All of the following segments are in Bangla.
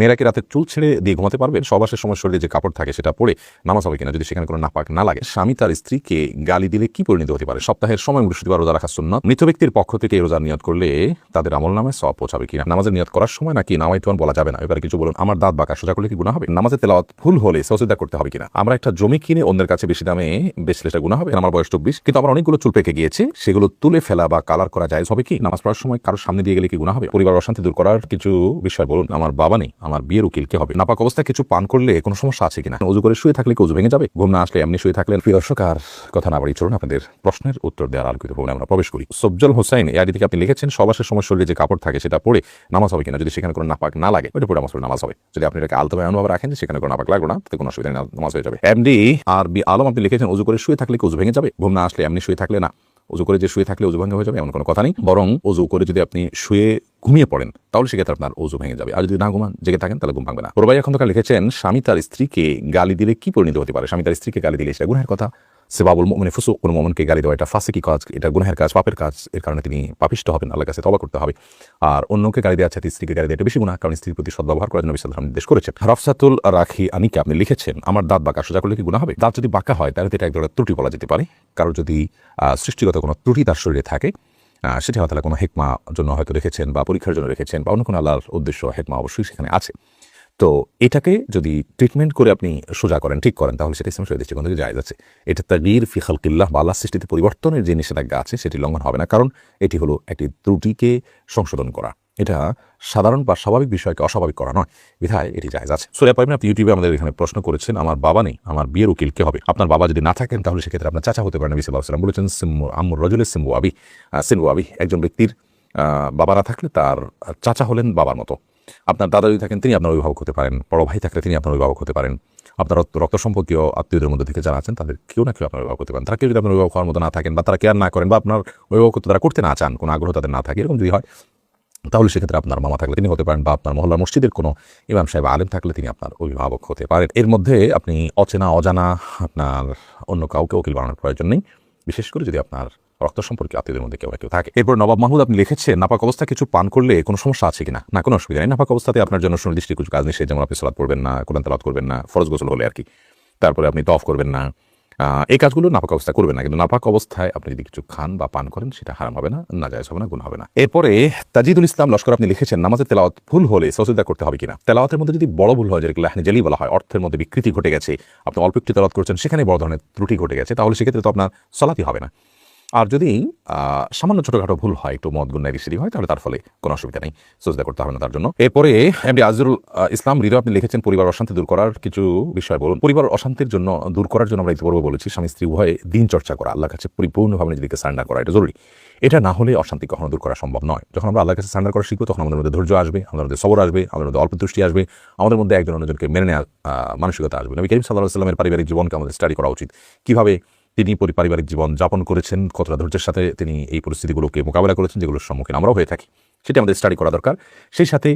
মেয়েরা কি রাতে চুল ছেড়ে দিয়ে ঘুমাতে পারবেন সবাসের সময় শরীরে যে কাপড় থাকে সেটা পরে নামাজ হবে কিনা যদি সেখানে কোনো নাপাক না লাগে? স্বামী তার স্ত্রীকে গালি দিলে কি পরিণত হতে পারে? সপ্তাহের সময় বৃহস্পতিবার রোজা রাখা সুন্নত। মৃত ব্যক্তির পক্ষ থেকে রোজার নিয়ত করলে তাদের আমল নামে সব পৌঁছাবে কিনা? নামাজের নিয়ত করার সময় নাকি নামাই তোমার বলা যাবে না। এবারে কিছু বলুন, আমার দাঁত বাঁকা, সোজা করলে কি গুণা হবে? নামাজের তেলাওয়াত ভুল হলে সহযোগিতা করতে হবে কিনা? আমরা একটা জমি কিনে অন্যের কাছে বেশি দামে বেচলে সেটা গুণা হবে? আমার বয়স চব্বিশ, কিন্তু আমার অনেকগুলো চুল পেকে গিয়েছে, সেগুলো তুলে ফেলা বা কালার করা যায় হবে কি? নামাজ পড়ার সময় কারোর সামনে দিয়ে গেলে কি গুণা হবে? পরিবার অশান্তি দূর করার কিছু বিষয় বলুন। আমার বাবা নেই আমার বিয়ের উকিল কে হবে? নাপাক অবস্থায় কিছু পান করলে কোনো সমস্যা আছে কিনা? উজু করে শুয়ে থাকলে কি ভেঙে যাবে? ঘুম না আসলে এমনি শুয়ে থাকলে প্রিয় দর্শক, আর কথা না বাড়ি চলুন আপনাদের প্রশ্নের উত্তর দেওয়ার আলোকিত ভবনে আমরা প্রবেশ করি। সবজল হোসাইন, এই আইডি থেকে আপনি লিখেছেন? সবাসের সময় শরীরে যে কাপড় থাকে সেটা পরে নামাজ হবে কিনা? যদি সেখানে কোনো নাপাক না লাগে, ওইটা পরে পড়ে নামাজ হবে। যদি আপনি এটাকে আলতোভাবে অনুভব রাখেন সেখানে কোনো নাপাক লাগবে না, তাতে কোনো অসুবিধা নেই, নামাজ হয়ে যাবে। এমডি আর বি আলম, আপনি লিখেছেন, উজু করে শুয়ে থাকলে কি ভেঙে যাবে? ঘুম না আসলে এমনি শুয়ে থাকলে না। উজু করে যে শুয়ে থাকলে উজু ভঙ্গ হয়ে যাবে, এমন কোনো কথা নেই। বরং উজু করে যদি আপনি শুয়ে ঘুমিয়ে পড়েন, তাহলে সেক্ষেত্রে আপনার উজু ভেঙে যাবে। আর যদি না ঘুমান, জেগে থাকেন, তাহলে ঘুম ভাঙবে না। প্রবাই এখন লিখেছেন, স্বামী তার স্ত্রীকে গালি দিলে কি পরিণত হতে পারে? স্বামী তার স্ত্রীকে গালি দিলে সেটা গুণের কথা। সেবাবুল মানে ফুসুক, কোনো মোমনকে গালি দেওয়া, এটা ফাঁসিকি কাজ? এটা গুনহের কাজ, পাপের কাজ। এর কারণে তিনি পাপিষ্ট হবেন আল্লাহ কাছে তবা করতে হবে। আর অন্যকে গালি দেওয়া সাথে স্ত্রীকে গালি দেওয়া, এটা বেশি গুণা কারণ স্ত্রীর প্রতি সদ্ব্যবহার করার জন্য বিশাল নির্দেশ করেছেন। রফসাতুল রাখি আনিকে, আপনি লিখেছেন, আমার দাঁত বাঁকা, সোজা করলে কি গুণা হবে? দাঁত যদি বাঁকা হয়, তাহলে এটা এক ধরনের ত্রুটি বলা যেতে পারে। কারও যদি সৃষ্টিগত কোনো ত্রুটি তার শরীরে থাকে সেটা হয়তো কোনো হেকমা জন্য হয়তো রেখেছেন বা পরীক্ষার জন্য রেখেছেন বা অন্য কোনো আল্লাহর উদ্দেশ্য হেকমা অবশ্যই সেখানে আছে। তো এটাকে যদি ট্রিটমেন্ট করে আপনি সোজা করেন, ঠিক করেন, তাহলে সেটা ইসলাম দৃষ্টিকোণ থেকে যায় যাচ্ছে এটা তাগির ফিখাল কিল্লাহ বা আল্লাহ সৃষ্টিতে পরিবর্তনের যে নিষেধাজ্ঞা আছে সেটি লঙ্ঘন হবে না, কারণ এটি হলো একটি ত্রুটিকে সংশোধন করা। এটা সাধারণ বা স্বাভাবিক বিষয়কে অস্বাভাবিক করা নয়। বিধায় এটি জায়জ আছে। সুরিয়া পাইবেন আপনি ইউটিউবে আমাদের এখানে প্রশ্ন করেছেন, আমার বাবা নেই, আমার বিয়ের উকিল কে হবে? আপনার বাবা যদি না থাকেন, তাহলে সেক্ষেত্রে আপনার চাচা হতে পারেন। নবী সাল্লাহ সাল্লাম বলেছেন সিম্মু আম্মুর রজুলের সিম্বু আবি। সিম্বু আবি একজন ব্যক্তির বাবা না থাকলে তার চাচা হলেন বাবার মতো। আপনার দাদা যদি থাকেন, তিনি আপনার অভিভাবক হতে পারেন। বড় ভাই থাকলে তিনি আপনার অভিভাবক হতে পারেন। আপনার রক্ত সম্পর্কীয় আত্মীয়দের মধ্যে থেকে যারা আছেন, তাদের কেউ না কেউ আপনার অভিভাবক হতে পারেন। তারা কেউ যদি আপনার অভিভাবক হওয়ার মতো না থাকেন বা তারা কেয়ার না করেন বা আপনার অভিভাবক তারা করতে না চান, কোনো আগ্রহ তাদের না থাকে, এরকম যদি হয় তাহলে সেক্ষেত্রে আপনার মামা থাকলে তিনি হতে পারেন বা আপনার মহল্লা মসজিদের কোনো ইমাম সাহেব আলেম থাকলে তিনি আপনার অভিভাবক হতে পারেন। এর মধ্যে আপনি অচেনা, অজানা, আপনার অন্য কাউকে উকিল বানানোর প্রয়োজন নেই। বিশেষ করে যদি আপনার রক্ত সম্পর্কে আত্মীয়দের মধ্যে কেউ কেউ থাকে। এরপর নবাব মাহমুদ, আপনি লিখেছেন, নাপাক অবস্থা কিছু পান করলে কোনো সমস্যা আছে কিনা? না, কোনো অসুবিধা নেই। নাপাক অবস্থাতে আপনার জন্য সুনির্দিষ্ট কিছু কাজ নিষেধ যেমন আপনি সালাদ করবেন না, কোরআন তালাত করবেন না, ফরজ গোসল হলে আর কি। তারপরে আপনি তফ করবেন না এই কাজগুলো নাপাক অবস্থা করবেন না, কিন্তু নাপাক অবস্থায় আপনি যদি কিছু খান বা পান করেন, সেটা হারাম হবে না না যায় হবে না গুণ হবে না। এরপরে, তাজিদুল ইসলাম লস্কর, আপনি লিখেছেন নামাজের তেলাওয়াত ভুল হলে সজদা করতে হবে কিনা? তেলাওয়াতের মধ্যে যদি বড় ভুল হয় যেগুলো এখানে জেলি বলা হয়, অর্থের মধ্যে বিকৃতি ঘটে গেছে, আপনি অল্প একটু তেলাওয়াত করছেন, সেখানে বড় ধরনের ত্রুটি ঘটে গেছে, তাহলে সেক্ষেত্রে তো আপনার সলাতি হবে না। আর যদি সামান্য ছোটখাটো ভুল হয়, একটু মদ গুন্নাই রিসিডি হয়, তাহলে তার ফলে কোনো অসুবিধা নেই। সজদা করতে হবে না তার জন্য। এরপরে এমডি আজরুল ইসলাম হৃদয় আপনি লিখেছেন পরিবার অশান্তি দূর করার কিছু বিষয় বলুন। পরিবার অশান্তির জন্য, দূর করার জন্য আমরা ইতিপূর্বে বলেছি, স্বামী স্ত্রী উভয়ে দিন চর্চা করা, আল্লাহর কাছে পরিপূর্ণভাবে নিজেকে সারেন্ডার করা, এটা জরুরি। এটা না হলে অশান্তি কখনো দূর করা সম্ভব নয়। যখন আমরা আল্লাহ কাছে সারেন্ডার করা শিখব, তখন আমাদের মধ্যে ধৈর্য আসবে, আমাদের মধ্যে সবর আসবে, আমাদের মধ্যে অল্প দৃষ্টি আসবে, আমাদের মধ্যে একজন অন্যজনকে মেনে নেওয়া মানসিকতা আসবে। নবী করিম সাল্লাহ সাল্লামের পারিবারিক জীবনকে আমাদের স্টাডি করা উচিত। কীভাবে তিনি পরি- পারিবারিক জীবন যাপন করেছেন। কতটা ধৈর্যের সাথে তিনি এই পরিস্থিতিগুলোকে মোকাবেলা করেছেন, যেগুলোর সম্মুখীন আমরাও হয়ে থাকি। সেটি আমাদের স্টাডি করা দরকার। সেই সাথে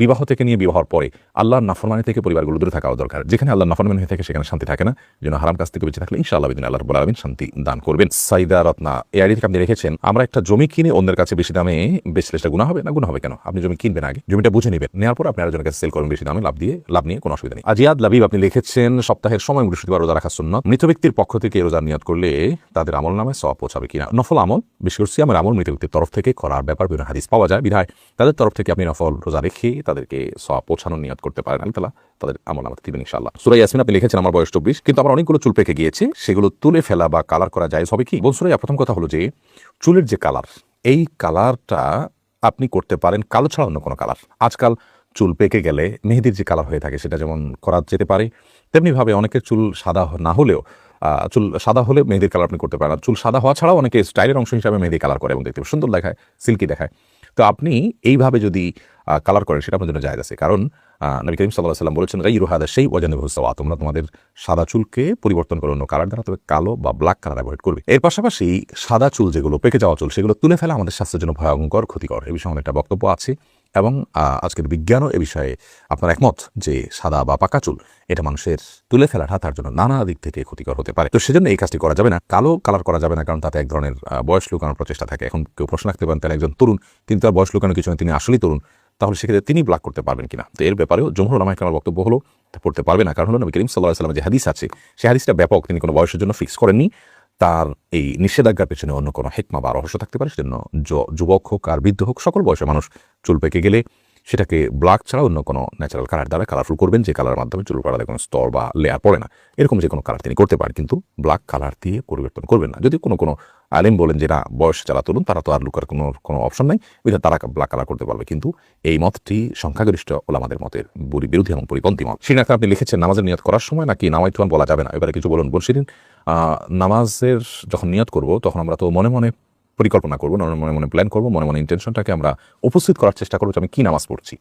বিবাহ থেকে নিয়ে বিবাহর পরে আল্লাহর নাফরমানি থেকে পরিবারগুলো দূরে থাকাও দরকার। যেখানে আল্লাহ নাফরমানি হয়ে থাকে, সেখানে শান্তি থাকে না। যেন হারাম কাছ থেকে বেঁচে থাকলে ইনশাআল্লাহ বিদিন আল্লাহ আলামিন শান্তি দান করবেন। সাইদা রত্না, এই আইডি থেকে আপনি রেখেছেন, আমরা একটা জমি কিনে অন্যের কাছে বেশি দামে বেচলে সেটা গুণা হবে না গুণা হবে কেন? আপনি জমি কিনবেন আগে, জমিটা বুঝে নেবেন। নেওয়ার পর আপনি আরেকজনের কাছে সেল করবেন বেশি দামে, লাভ দিয়ে লাভ নিয়ে কোনো অসুবিধা নেই। আজিয়াদ লাবিব আপনি লিখেছেন, সপ্তাহের সময় বৃহস্পতিবার রোজা রাখা সুন্নত। মৃত ব্যক্তির পক্ষ থেকে রোজা নিয়ত করলে তাদের আমল নামে সব পৌঁছাবে কিনা? নফল আমল, বিশেষ করে সিয়ামের আমল মৃত ব্যক্তির তরফ থেকে করার ব্যাপার বিভিন্ন হাদিস পাওয়া যায়। বিধায় তাদের তরফ থেকে আপনি নফল রোজা রেখে তাদেরকে সব পৌঁছানোর নিয়ত করতে পারেন। আল্লাহ তাআলা তাদের আমল আমাদের দিবেন ইনশাআল্লাহ। সুরাই ইয়াসমিন আপনি লিখেছেন, আমার বয়স চব্বিশ, কিন্তু আমার অনেকগুলো চুল পেকে গিয়েছে। সেগুলো তুলে ফেলা বা কালার করা যায় হবে কি? বোন সুরাইয়া, প্রথম কথা হলো যে, চুলের যে কালার, এই কালারটা আপনি করতে পারেন কালো ছাড়া অন্য কোনো কালার। আজকাল চুল পেকে গেলে মেহেদির যে কালার হয়ে থাকে, সেটা যেমন করা যেতে পারে, তেমনিভাবে অনেকের চুল সাদা না হলেও চুল সাদা হলে মেহেদির কালার আপনি করতে পারেন। চুল সাদা হওয়া ছাড়াও অনেকে স্টাইলের অংশ হিসাবে মেহেদি কালার করে এবং দেখতে সুন্দর দেখায়, সিল্কি দেখায়। তো আপনি এইভাবে যদি কালার করেন সেটা আপনার জন্য জায়গা আছে। কারণ নবী করিম সাল্লাহ সাল্লাম বলেছেন গাই রুহাদা সেই ওয়াজানে ভুসাওয়া তোমরা তোমাদের সাদা চুলকে পরিবর্তন করে অন্য কালার দ্বারা তবে কালো বা ব্ল্যাক কালার অ্যাভয়েড করবে। এর পাশাপাশি সাদা চুল যেগুলো পেকে যাওয়া চুল, সেগুলো তুলে ফেলা আমাদের স্বাস্থ্যের জন্য ভয়ঙ্কর, ক্ষতিকর। এ বিষয়ে আমাদের একটা বক্তব্য আছে। এবং আজকের বিজ্ঞানও এ বিষয়ে আপনার একমত যে সাদা বা পাকা চুল, এটা মানুষের তুলে ফেলাটা তার জন্য নানা দিক থেকে ক্ষতিকর হতে পারে। তো সেজন্য এই কাজটি করা যাবে না। কালো কালার করা যাবে না, কারণ তাতে এক ধরনের বয়স লুকানোর প্রচেষ্টা থাকে। এখন কেউ প্রশ্ন রাখতে পারেন, তাহলে একজন তরুণ, তিনি তার বয়স লুকানোর কিছু তিনি আসলেই তরুণ, তাহলে সেক্ষেত্রে তিনি ব্লক করতে পারবেন কিনা? তো এর ব্যাপারেও জমহুর নামায় আমার বক্তব্য হলো পড়তে পারবে না। কারণ হলো নবী করিম সাল্লাহ সাল্লামের যে হাদিস আছে সেই হাদিসটা ব্যাপক, তিনি কোনো বয়সের জন্য ফিক্স করেননি। তার এই নিষেধাজ্ঞার পেছনে অন্য কোনো হেকমা বা রহস্য থাকতে পারে? সেজন্য যুবক হোক আর বৃদ্ধ হোক, সকল বয়সে মানুষ চুল পেকে গেলে সেটাকে ব্ল্যাক ছাড়া অন্য কোনো ন্যাচারাল কালার দ্বারা কালারফুল করবেন, যে কালারের মাধ্যমে চুল পাড়াতে কোনো স্তর বা লেয়ার পড়ে না। এরকম যে কোনো কালার তিনি করতে পারেন, কিন্তু ব্ল্যাক কালার দিয়ে পরিবর্তন করবেন না। যদি কোনো কোনো আলিম বলেন যে, না, বয়স যারা তরুণ, তারা তো আর লুকার কোনো কোনো অপশন নাই। বিধায় তারা ব্ল্যাক কালার করতে পারবে। কিন্তু এই মতটি সংখ্যাগরিষ্ঠ ওলামাদের মতের বিরোধী এবং পরিপন্থী মত। শ্রীনাথ আপনি লিখেছেন, নামাজের নিয়ত করার সময় নাকি নামাইতুয়ান বলা যাবে না? এবারে কিছু বলুন বলছিলেন নামাজের যখন নিয়ত করব, তখন আমরা তো মনে মনে পরিকল্পনা করব, মনে মনে প্ল্যান করব, মনে মনে ইন্টেনশনটাকে আমরা উপস্থিত করার চেষ্টা করব যে আমি কি নামাজ পড়ছি।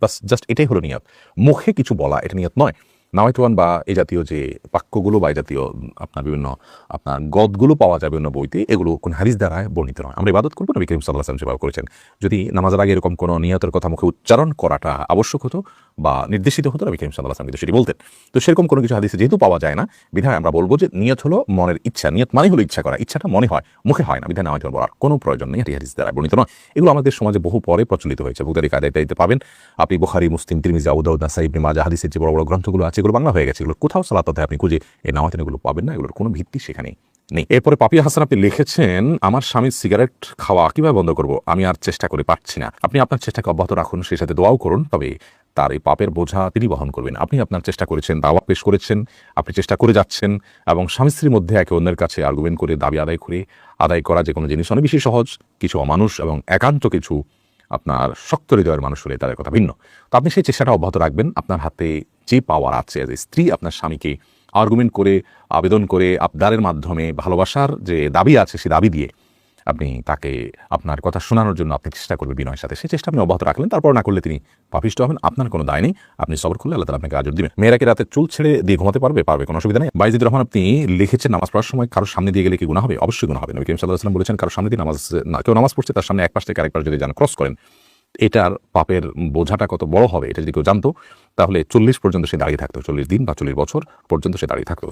বাস জাস্ট এটাই হলো নিয়ত। মুখে কিছু বলা এটা নিয়ত নয়। নামাইতুয়ান বা এই জাতীয় যে বাক্যগুলো বা এই জাতীয় আপনার বিভিন্ন, আপনার গদগুলো পাওয়া যায় বিভিন্ন বইতে, এগুলো কোন হাদিস দ্বারা বর্ণিত নয়। আমরা ইবাদত করব, নবী করিম সাল্লাহ সাল্লাম সেভাবে করেছেন। যদি নামাজের আগে এরকম কোনো নিয়তের কথা মুখে উচ্চারণ করাটা আবশ্যক হতো বা নির্দেশিত হতো, নবী করিম সাল্লাহ সাল্লাম কিন্তু সেটি বলতেন। তো সেরকম কোনো কিছু হাদিসে যেহেতু পাওয়া যায় না, বিধায় আমরা বলব যে নিয়ত হলো মনের ইচ্ছা। নিয়ত মানে হলো ইচ্ছা করা। ইচ্ছাটা মনে হয়, মুখে হয় না। বিধায় নামাইতুয়ান বলার কোনো প্রয়োজন নেই। হাদিস দ্বারা বর্ণিত নয়। এগুলো আমাদের সমাজে বহু পরে প্রচলিত হয়েছে। বুদারি কায়দায় পাবেন। আপনি বুখারি, মুসলিম, তিরমিজি আউদাউদ নাসাই, ইবনে মাজা হাদিসের যে বড় বড় গ্রন্থগুলো আছে এগুলো বাংলা হয়ে গেছে, এগুলো কোথাও সালাত আপনি খুঁজে এই নামাতেন এগুলো পাবেন না, এগুলোর কোনো ভিত্তি সেখানে নেই। এরপরে পাপিয়া হাসান আপনি লিখেছেন, আমার স্বামীর সিগারেট খাওয়া কীভাবে বন্ধ করব? আমি আর চেষ্টা করে পারছি না। আপনি আপনার চেষ্টাকে অব্যাহত রাখুন, সেই সাথে দোয়াও করুন, তবে তার এই পাপের বোঝা তিনি বহন করবেন। আপনি আপনার চেষ্টা করেছেন দাওয়া পেশ করেছেন, আপনি চেষ্টা করে যাচ্ছেন এবং স্বামী স্ত্রীর মধ্যে একে অন্যের কাছে আর্গুমেন্ট করে, দাবি আদায় করে, আদায় করা যে কোনো জিনিস অনেক বেশি সহজ, কিছু অমানুষ এবং একান্ত কিছু আপনার শক্ত হৃদয়ের মানুষ হলে তাদের কথা ভিন্ন। তো আপনি সেই চেষ্টাটা অব্যাহত রাখবেন, আপনার হাতে যে পাওয়ার আছে যে স্ত্রী আপনার স্বামীকে আর্গুমেন্ট করে, আবেদন করে আবদারের মাধ্যমে ভালোবাসার যে দাবি আছে সে দাবি দিয়ে আপনি তাকে আপনার কথা শোনানোর জন্য আপনি চেষ্টা করবেন বিনয়ের সাথে। সেই চেষ্টা আপনি অব্যাহত রাখলেন, তারপর না করলে তিনি পাপিষ্ট হবেন, আপনার কোনো দায় নেই। আপনি সবর করলে আল্লাহ আপনাকে আজর দিবেন। মেয়েরা কি রাতে চুল ছেড়ে দিয়ে ঘুমাতে পারবে? পারবে, কোনো অসুবিধা নেই। বাইজিদ রহমান, আপনি লিখেছেন নামাজ পড়ার সময় কারোর সামনে দিয়ে গেলে কি গুণা হবে? অবশ্যই গুণা হবে। নবী করিম সাল্লাহ সাল্লাম বলেছেন, কারোর সামনে দিয়ে নামাজ, না, কেউ নামাজ পড়ছে, তার সামনে এক পাশ থেকে আরেক পাশ যদি যান ক্রস করেন। এটার পাপের বোঝাটা কত বড় হবে, এটা যদি কেউ জানতো তাহলে চল্লিশ পর্যন্ত সে দাঁড়িয়ে থাকতো, চল্লিশ দিন বা চল্লিশ বছর পর্যন্ত সে দাঁড়িয়ে থাকতো।